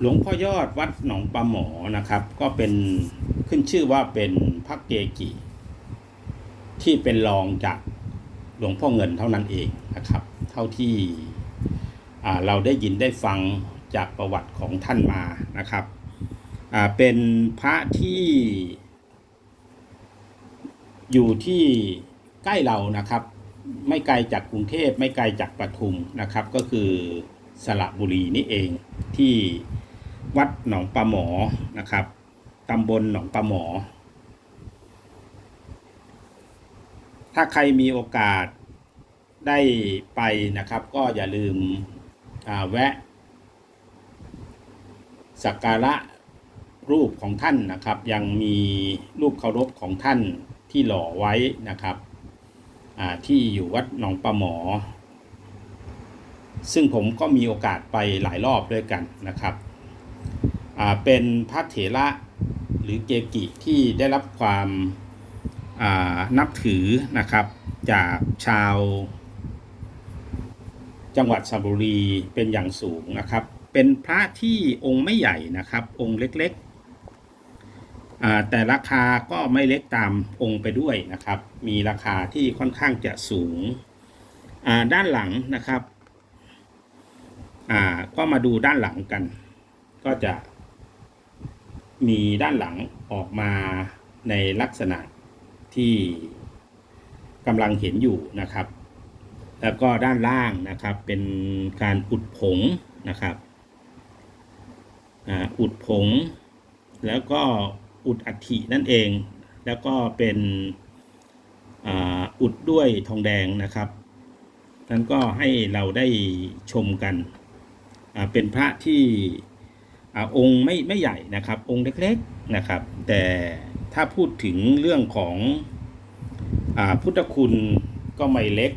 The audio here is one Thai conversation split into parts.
หลวงพ่อยอดวัดหนองปลาหมอนะครับ ก็เป็นขึ้นชื่อว่าเป็นพระเกจิที่เป็นรองจากหลวงพ่อเงินเท่านั้นเองนะครับ เท่าที่เราได้ยินได้ฟังจากประวัติของท่านมานะครับเป็นพระที่อยู่ที่ใกล้เรานะครับ ไม่ไกลจากกรุงเทพไม่ไกลจากปทุมนะครับ ก็คือสระบุรีนี่เองที่ วัดหนองปลาหมอนะครับตำบลหนองปลาหมอ ถ้าใครมีโอกาสได้ไปนะครับ ก็อย่าลืมแวะ สักการะรูปของท่านนะครับ ยังมีรูปเคารพของท่านที่หล่อไว้นะครับที่อยู่วัดหนองปลาหมอ ซึ่งผมก็มีโอกาสไปหลายรอบด้วยกันนะครับ เป็นพระเถระหรือเกกิที่ได้รับความานับถือนะครับจากชาว จังหวัดสระบุรีเป็นอย่างสูงนะครับ เป็นพระที่องค์ไม่ใหญ่นะครับ องค์เล็กๆแต่ราคาก็ไม่เล็กตามองค์ไปด้วยนะครับ มีราคาที่ค่อนข้างจะสูงด้านหลังนะครับก็มาดูด้านหลังกัน ก็จะ มีด้านหลังออกมาในลักษณะที่กำลังเห็นอยู่นะครับ แล้วก็ด้านล่างนะครับเป็นการอุดผงนะครับอุดผง แล้วก็อุดอัฐินั่นเอง แล้วก็เป็นอ,อุดด้วยทองแดงนะครับนั้นก็ให้เราได้ชมกัน เป็นพระที่ องค์ไม่ไม่ใหญ่นะครับ องค์เล็กๆนะครับ แต่ถ้าพูดถึงเรื่องของอพุทธคุณก็ไม่เล็ก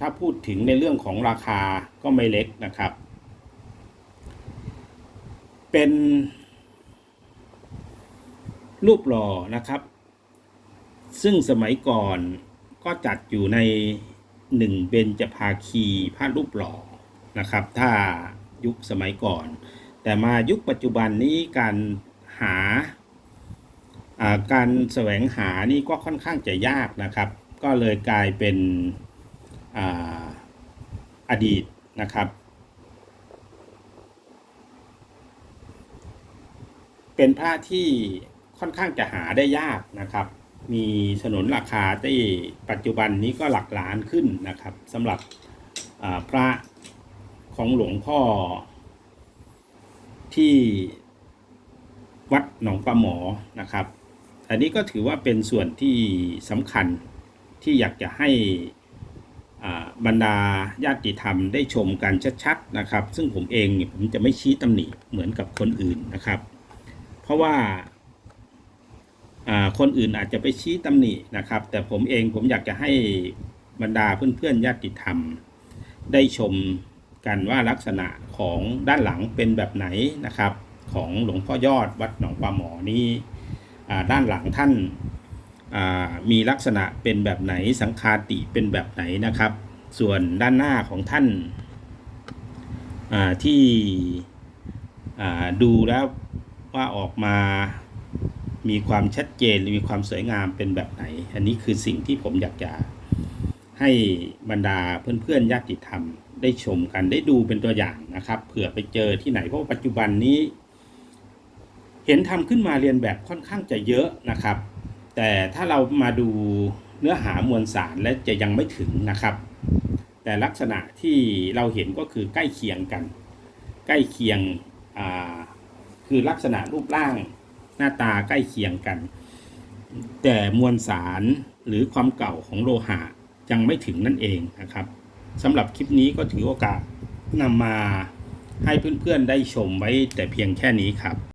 ถ้าพูดถึงในเรื่องของราคาก็ไม่เล็กนะครับ เป็นรูปหล่อนะครับ ซึ่งสมัยก่อนก็จัดอยู่ในหนึ่งเบญจภาคีพระรูปหล่อนะครับ ถ้ายุคสมัยก่อน แต่มายุคปัจจุบันนี้การหาการแสวงหานี่ก็ค่อนข้างจะยากนะครับ ก็เลยกลายเป็นออดีตนะครับ เป็นผ้าที่ค่อนข้างจะหาได้ยากนะครับ มีสนนราคาที่ปัจจุบันนี้ก็หลักล้านขึ้นนะครับสำหรับพระของหลวงพ่อ ที่วัดหนองปลาหมอนะครับ อันนี้ก็ถือว่าเป็นส่วนที่สำคัญที่อยากจะให้บรรดาญาติธรรมได้ชมกันชัดๆนะครับ ซึ่งผมเองผมจะไม่ชี้ตำหนิเหมือนกับคนอื่นนะครับ เพราะว่าคนอื่นอาจจะไปชี้ตำหนินะครับ แต่ผมเองผมอยากจะให้บรรดาเพื่อนๆญาติธรรมได้ชม กันว่าลักษณะของด้านหลังเป็นแบบไหนนะครับ ของหลวงพ่อยอดวัดหนองปลาหมอนี้อ่ด้านหลังท่านามีลักษณะเป็นแบบไหนสังคาติเป็นแบบไหนนะครับ ส่วนด้านหน้าของท่านาที่ดูแล้วว่าออกมามีความชัดเจนมีความสวยงามเป็นแบบไหน อันนี้คือสิ่งที่ผมอยากจะให้บรรดาเพื่อนๆญาติธรรม ได้ชมกันได้ดูเป็นตัวอย่างนะครับเผื่อไปเจอที่ไหนเพราะว่าปัจจุบันนี้ เห็นทำขึ้นมาเรียนแบบค่อนข้างจะเยอะนะครับ แต่ถ้าเรามาดูเนื้อหามวลสารและจะยังไม่ถึงนะครับ แต่ลักษณะที่เราเห็นก็คือใกล้เคียงกัน ใกล้เคียงคือลักษณะรูปร่างหน้าตาใกล้เคียงกัน แต่มวลสารหรือความเก่าของโลหะยังไม่ถึงนั่นเองนะครับ สำหรับคลิปนี้ก็ถือโอกาสนำมาให้เพื่อนๆได้ชมไว้แต่เพียงแค่นี้ครับ